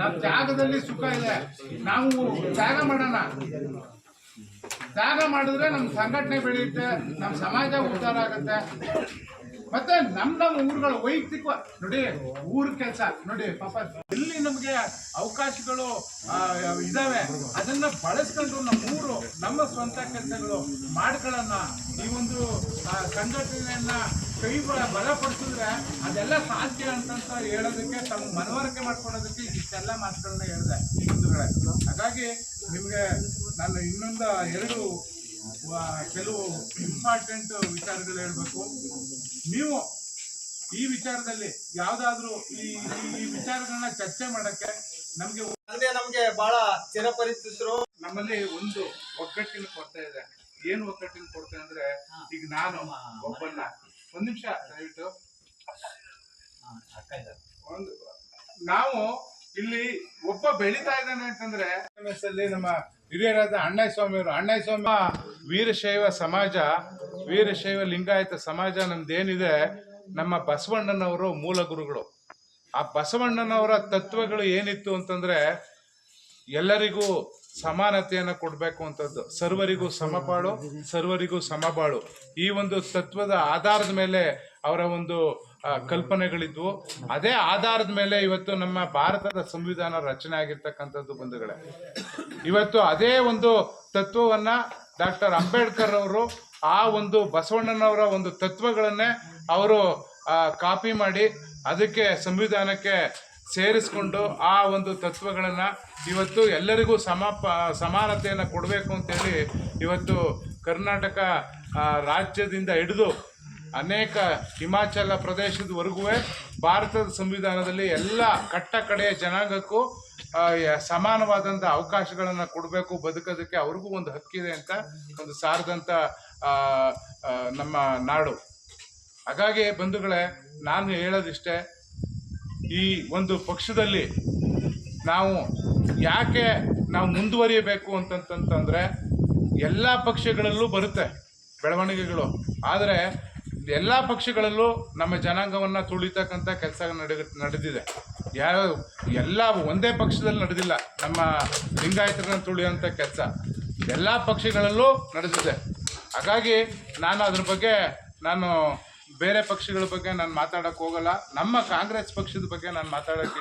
ನಮ್ಮ ಜಾಗದಲ್ಲಿ ಸುಖ ಇದೆ. ನಾವು ಜಾಗ ಮಾಡೋಣ. ತ್ಯಾಗ ಮಾಡಿದ್ರೆ ನಮ್ಮ ಸಂಘಟನೆ ಬೆಳೆಯುತ್ತೆ ನಮ್ಮ ಸಮಾಜ ಉದ್ಧಾರ ಆಗುತ್ತೆ. ಮತ್ತೆ ನಮ್ ನಮ್ಮ ಊರುಗಳು ವೈಯಕ್ತಿಕ, ನೋಡಿ, ಊರ್ ಕೆಲಸ, ನೋಡಿ, ಪಾಪ ಎಲ್ಲಿ ನಮ್ಗೆ ಅವಕಾಶಗಳು ಇದಾವೆ, ಅದನ್ನ ಬಳಸ್ಕೊಂಡು ನಮ್ಮ ಊರು, ನಮ್ಮ ಸ್ವಂತ ಕೆಲಸಗಳು ಮಾಡ್ಕೊಳ್ಳೋಣ. ಈ ಒಂದು ಸಂಘಟನೆಯನ್ನ ಕೈ ಬಲಪಡಿಸಿದ್ರೆ ಅದೆಲ್ಲ ಸಾಧ್ಯ ಅಂತಂತ ಹೇಳೋದಕ್ಕೆ ತಮ್ಮ ಮನವರಿಕೆ ಮಾಡ್ಕೊಳೋದಕ್ಕೆ ಇಷ್ಟೆಲ್ಲ ಮಾತುಗಳನ್ನ ಹೇಳಿದೆ ಹಿಂದೂಗಳ. ಹಾಗಾಗಿ ನಿಮ್ಗೆ ನಾನು ಇನ್ನೊಂದು ಎರಡು ಕೆಲವು ಇಂಪಾರ್ಟೆಂಟ್ ವಿಚಾರಗಳು ಹೇಳ್ಬೇಕು. ನೀವು ಈ ವಿಚಾರದಲ್ಲಿ ಯಾವ್ದಾದ್ರು ಈ ಈ- ವಿಚಾರಗಳನ್ನ ಚರ್ಚೆ ಮಾಡಕ್ಕೆ ನಮ್ಗೆ ತಂದೆ ನಮ್ಗೆ ಬಹಳ ಚಿರಪರಿಚಿತರು. ನಮ್ಮಲ್ಲಿ ಒಂದು ಒಗ್ಗಟ್ಟಿನ ಕೊಡ್ತಾ ಇದೆ. ಏನು ಒಗ್ಗಟ್ಟಿನ ಕೊರತೆ ಅಂದ್ರೆ ಈಗ ನಾನು ಒಬ್ಬನ್ನ ಒಂದ್ ನಿಮಿಷ ದಯವಿಟ್ಟು. ಒಂದು ನಾವು ಇಲ್ಲಿ ಒಬ್ಬ ಬೆಳೀತಾ ಇದ್ದಾನೆ ಅಂತಂದ್ರೆ ಅಲ್ಲಿ ನಮ್ಮ ಹಿರಿಯರಾದ ಅಣ್ಣಯ್ಯ ಸ್ವಾಮಿ ಅವರು ಅಣ್ಣಯ್ಯ ಸ್ವಾಮಿ ವೀರಶೈವ ಸಮಾಜ ವೀರಶೈವ ಲಿಂಗಾಯತ ಸಮಾಜ ನಮ್ದೇನಿದೆ ನಮ್ಮ ಬಸವಣ್ಣನವರು ಮೂಲ ಗುರುಗಳು ಆ ಬಸವಣ್ಣನವರ ತತ್ವಗಳು ಏನಿತ್ತು ಅಂತಂದ್ರೆ ಎಲ್ಲರಿಗೂ ಸಮಾನತೆಯನ್ನು ಕೊಡಬೇಕು ಅಂತದ್ದು. ಸರ್ವರಿಗೂ ಸಮಪಾಳು, ಸರ್ವರಿಗೂ ಸಮಬಾಳು. ಈ ಒಂದು ತತ್ವದ ಆಧಾರದ ಮೇಲೆ ಅವರ ಒಂದು ಕಲ್ಪನೆಗಳಿದ್ವು. ಅದೇ ಆಧಾರದ ಮೇಲೆ ಇವತ್ತು ನಮ್ಮ ಭಾರತದ ಸಂವಿಧಾನ ರಚನೆ ಆಗಿರ್ತಕ್ಕಂಥದ್ದು ಬಂಧುಗಳೇ. ಇವತ್ತು ಅದೇ ಒಂದು ತತ್ವವನ್ನ ಡಾಕ್ಟರ್ ಅಂಬೇಡ್ಕರ್ ಅವರು ಆ ಒಂದು ಬಸವಣ್ಣನವರ ಒಂದು ತತ್ವಗಳನ್ನೇ ಅವರು ಕಾಪಿ ಮಾಡಿ, ಅದಕ್ಕೆ ಸಂವಿಧಾನಕ್ಕೆ ಸೇರಿಸ್ಕೊಂಡು ಆ ಒಂದು ತತ್ವಗಳನ್ನು ಇವತ್ತು ಎಲ್ಲರಿಗೂ ಸಮ ಸಮಾನತೆಯನ್ನು ಕೊಡಬೇಕು ಅಂತೇಳಿ ಇವತ್ತು ಕರ್ನಾಟಕ ರಾಜ್ಯದಿಂದ ಹಿಡಿದು ಅನೇಕ ಹಿಮಾಚಲ ಪ್ರದೇಶದವರೆಗೂ ಭಾರತದ ಸಂವಿಧಾನದಲ್ಲಿ ಎಲ್ಲ ಕಟ್ಟ ಕಡೆಯ ಜನಾಂಗಕ್ಕೂ ಸಮಾನವಾದಂಥ ಅವಕಾಶಗಳನ್ನು ಕೊಡಬೇಕು, ಬದುಕೋದಕ್ಕೆ ಅವ್ರಿಗೂ ಒಂದು ಹಕ್ಕಿದೆ ಅಂತ ಒಂದು ಸಾರದಂಥ ನಮ್ಮ ನಾಡು. ಹಾಗಾಗಿ ಬಂಧುಗಳೇ, ನಾನು ಹೇಳೋದಿಷ್ಟೇ ಈ ಒಂದು ಪಕ್ಷದಲ್ಲಿ ನಾವು ಯಾಕೆ ನಾವು ಮುಂದುವರಿಯಬೇಕು ಅಂತಂತಂತಂದರೆ ಎಲ್ಲ ಪಕ್ಷಗಳಲ್ಲೂ ಬರುತ್ತೆ ಬೆಳವಣಿಗೆಗಳು. ಆದರೆ ಎಲ್ಲ ಪಕ್ಷಗಳಲ್ಲೂ ನಮ್ಮ ಜನಾಂಗವನ್ನು ತುಳಿತಕ್ಕಂಥ ಕೆಲಸ ನಡೆ ನಡೆದಿದೆ. ಯಾವ ಎಲ್ಲ ಒಂದೇ ಪಕ್ಷದಲ್ಲಿ ನಡೆದಿಲ್ಲ. ನಮ್ಮ ಲಿಂಗಾಯತರನ್ನ ತುಳಿಯೋಂಥ ಕೆಲಸ. ಎಲ್ಲ ಪಕ್ಷಗಳಲ್ಲೂ ನಡೆದಿದೆ. ಹಾಗಾಗಿ ನಾನು ಅದ್ರ ಬಗ್ಗೆ ನಾನು ಬೇರೆ ಪಕ್ಷಗಳ ಬಗ್ಗೆ ನಾನು ಮಾತಾಡಕ್ಕೆ ಹೋಗಲ್ಲ. ನಮ್ಮ ಕಾಂಗ್ರೆಸ್ ಪಕ್ಷದ ಬಗ್ಗೆ ನಾನು ಮಾತಾಡೋಕ್ಕೆ